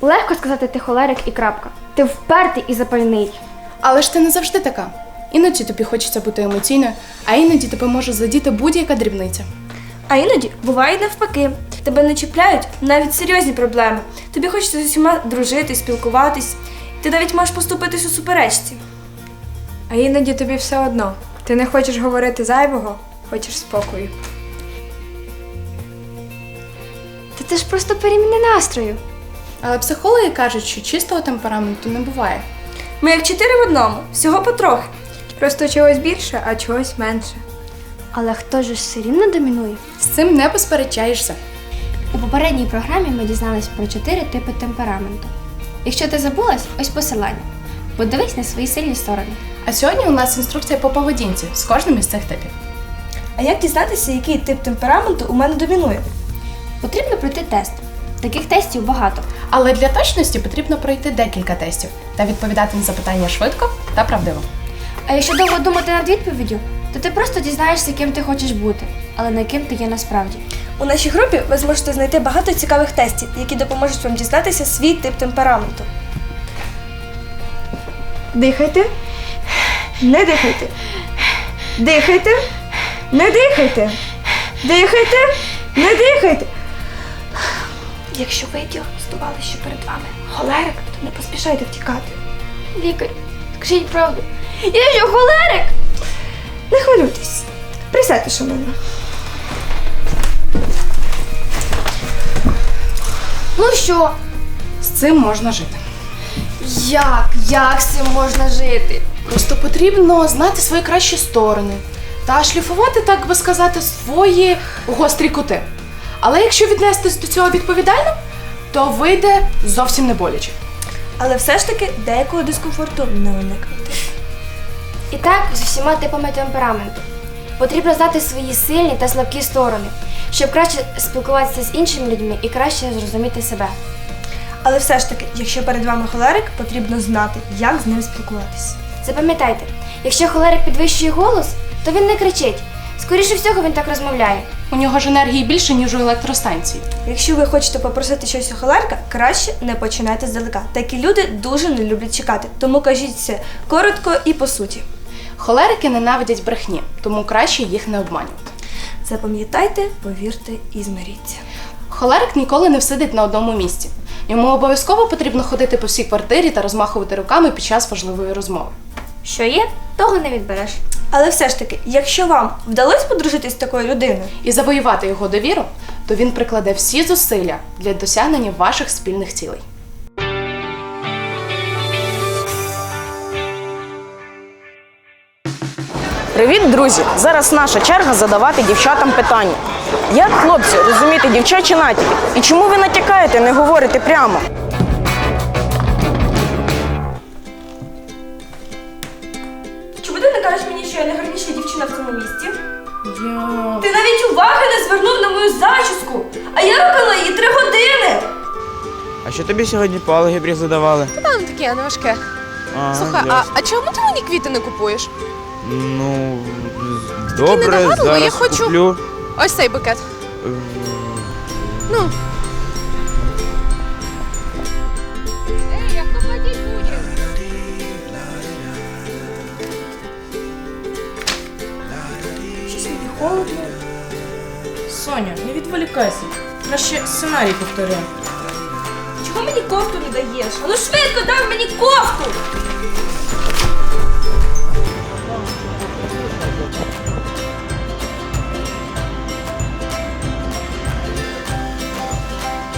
Легко сказати ти холерик і крапка. Ти впертий і запальний. Але ж ти не завжди така. Іноді тобі хочеться бути емоційною, а іноді тебе може задіти будь-яка дрібниця. А іноді буває навпаки. Тебе не чіпляють навіть серйозні проблеми. Тобі хочеться з усіма дружити, спілкуватись. Ти навіть можеш поступитись у суперечці. А іноді тобі все одно. Ти не хочеш говорити зайвого, хочеш спокою. Та це ж просто переміни настрою. Але психологи кажуть, що чистого темпераменту не буває. Ми як чотири в одному, всього потрохи. Просто чогось більше, а чогось менше. Але хто ж все рівно домінує? З цим не посперечаєшся. У попередній програмі ми дізнались про чотири типи темпераменту. Якщо ти забулась, ось посилання. Подивись на свої сильні сторони. А сьогодні у нас інструкція по поведінці з кожним із цих типів. А як дізнатися, який тип темпераменту у мене домінує? Потрібно пройти тест. Таких тестів багато. Але для точності потрібно пройти декілька тестів та відповідати на запитання швидко та правдиво. А якщо довго думати над відповіддю, то ти просто дізнаєшся, ким ти хочеш бути, але не ким ти є насправді. У нашій групі ви зможете знайти багато цікавих тестів, які допоможуть вам дізнатися свій тип темпераменту. Дихайте. Не дихайте. Дихайте. Не дихайте. Дихайте. Не дихайте. Якщо ви діагностували, що перед вами холерик, то не поспішайте втікати. Лікар, скажіть правду. Я що холерик? Не хвилюйтесь. Присядьте, шановна. Ну що? З цим можна жити. Як? Як з цим можна жити? Просто потрібно знати свої кращі сторони та шліфувати, так би сказати, свої гострі кути. Але якщо віднестись до цього відповідально, то вийде зовсім не боляче. Але все ж таки деякого дискомфорту не уникнути. І так з усіма типами темпераменту. Потрібно знати свої сильні та слабкі сторони, щоб краще спілкуватися з іншими людьми і краще зрозуміти себе. Але все ж таки, якщо перед вами холерик, потрібно знати, як з ним спілкуватись. Запам'ятайте, якщо холерик підвищує голос, то він не кричить. Скоріше всього він так розмовляє. У нього ж енергії більше, ніж у електростанції. Якщо ви хочете попросити щось у холерика, краще не починайте здалека. Такі люди дуже не люблять чекати, тому кажіть все коротко і по суті. Холерики ненавидять брехні, тому краще їх не обманювати. Запам'ятайте, повірте і змиріться. Холерик ніколи не всидить на одному місці. Йому обов'язково потрібно ходити по всій квартирі та розмахувати руками під час важливої розмови. Що є, того не відбереш. Але все ж таки, якщо вам вдалося подружитись з такою людиною, І завоювати його довіру, то він прикладе всі зусилля для досягнення ваших спільних цілей. Привіт, друзі! Зараз наша черга задавати дівчатам питання. Як хлопці розуміти дівчачі натяки? І чому ви натякаєте, не говорите прямо? Ти навіть уваги не звернув на мою зачіску, а я робила її три години. А що тобі сьогодні по алгебрі задавали? Там таке, не важке. А, Слухай, а, ясно. а чому ти мені квіти не купуєш? Ну, добре, недогадливо, зараз я хочу- куплю. Ось цей букет. Е, Ну. Холодно. Соня, не відволікайся. Краще сценарій повторяй. Чого мені кофту не даєш? А ну швидко дай мені кофту!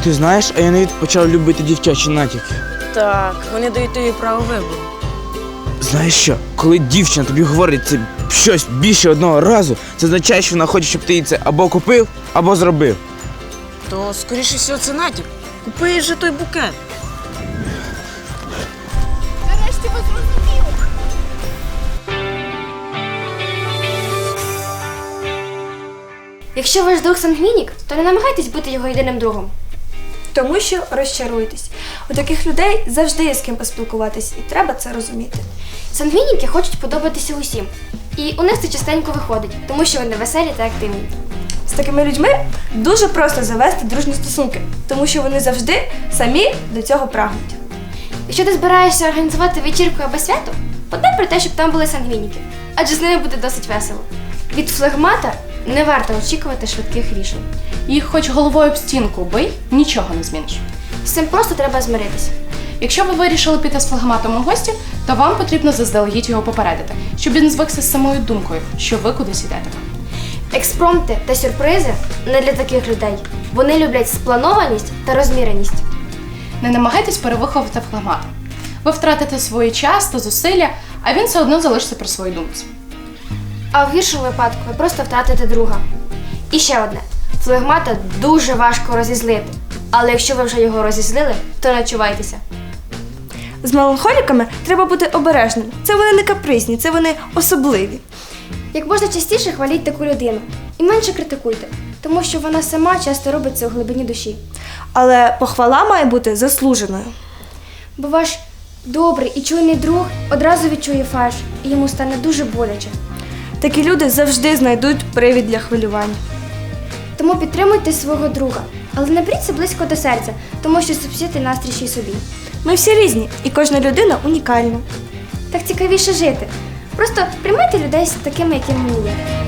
Ти знаєш, а я навіть почав любити дівчачі натяки. Так, вони дають тобі право вибору. Знаєш що, коли дівчина тобі говорить це щось більше одного разу, це означає, що вона хоче, щоб ти їй це або купив, або зробив. То, скоріше всього, це натяк. Купи же той букет. Нарешті ви зрозуміли. Якщо ваш друг сангвінік, то не намагайтесь бути його єдиним другом. Тому що розчаруєтесь. У таких людей завжди є з ким поспілкуватись, і треба це розуміти. Сангвініки хочуть подобатися усім. І у них це частенько виходить, тому що вони веселі та активні. З такими людьми дуже просто завести дружні стосунки, тому що вони завжди самі до цього прагнуть. Якщо ти збираєшся організувати вечірку або свято, подбай про те, щоб там були сангвініки, адже з ними буде досить весело. Від флегмата не варто очікувати швидких рішень. Їх хоч головою об стінку бий, нічого не зміниш. З цим просто треба змиритися. Якщо ви вирішили піти з флагматом у гості, то вам потрібно заздалегідь його попередити, щоб він звикся з самою думкою, що ви кудись йдете. Експромти та сюрпризи не для таких людей. Вони люблять спланованість та розміреність. Не намагайтесь перевиховувати флагмата. Ви втратите свій час та зусилля, а він все одно залишиться при своїй думці. А в гіршому випадку ви просто втратите друга. І ще одне: флегмата дуже важко розізлити. Але якщо ви вже його розізлили, то начувайтеся. З меланхоліками треба бути обережним. Це вони не капризні, це вони особливі. Як можна частіше хваліть таку людину і менше критикуйте, тому що вона сама часто робить це у глибині душі. Але похвала має бути заслуженою. Бо ваш добрий і чуйний друг одразу відчує фальш, і йому стане дуже боляче. Такі люди завжди знайдуть привід для хвилювання. Тому підтримуйте свого друга, але не беріть це близько до серця, тому що супсити настрій ще й собі. Ми всі різні, і кожна людина унікальна. Так цікавіше жити. Просто приймайте людей з такими, якими є.